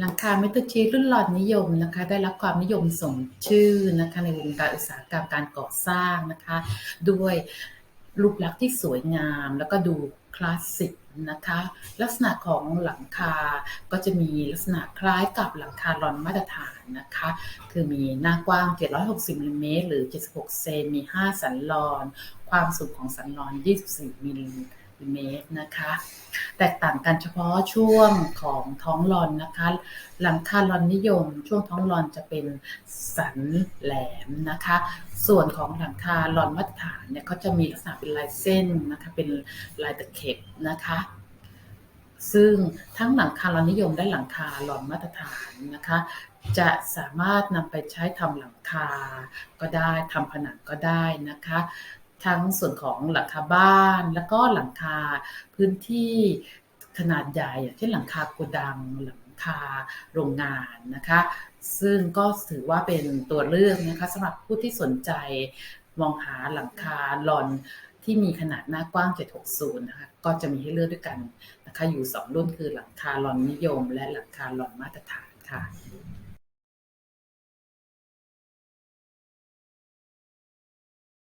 หลังคาเมทัลชีรุ่นหลอดนิยมนะคะ ได้รับความนิยมสมชื่อนะคะในวงการอุตสาหกรรมการก่อสร้างนะคะ ด้วยรูปลักษณ์ที่สวยงาม แล้วก็ดูคลาสสิกนะคะ ลักษณะของหลังคาก็จะมีลักษณะคล้ายกับหลังคาลอนมาตรฐานนะคะ คือมีหน้ากว้าง 760มิลลิเมตรหรือ 76 เซนมี 5 สันลอน ความสูงของสันลอน 24มิลลิเมตร นะคะแตกต่างกันเฉพาะช่วงของท้องลอนนะคะ หลังคาลอนนิยม ช่วงท้องลอนจะเป็นสันแหลมนะคะ ส่วนของหลังคาลอนมาตรฐานเนี่ยเขาจะมีลักษณะเป็นลายเส้นนะคะ เป็นลายตะเข็บนะคะ ซึ่งทั้งหลังคาลอนนิยมและหลังคาลอนมาตรฐานนะคะ จะสามารถนำไปใช้ทำหลังคาก็ได้ทำผนังก็ได้นะคะ ทั้งส่วนของหลังคาบ้าน แล้วก็หลังคาพื้นที่ขนาดใหญ่อย่างเช่นหลังคาโกดังหลังคาโรงงานนะคะ ซึ่งก็ถือว่าเป็นตัวเลือกนะคะสำหรับผู้ที่สนใจมองหาหลังคาลอนที่มีขนาดหน้ากว้าง 760 นะคะ ก็จะมีให้เลือกด้วยกันนะคะ อยู่ 2 รุ่นคือหลังคาลอนนิยม และหลังคาลอนมาตรฐานค่ะ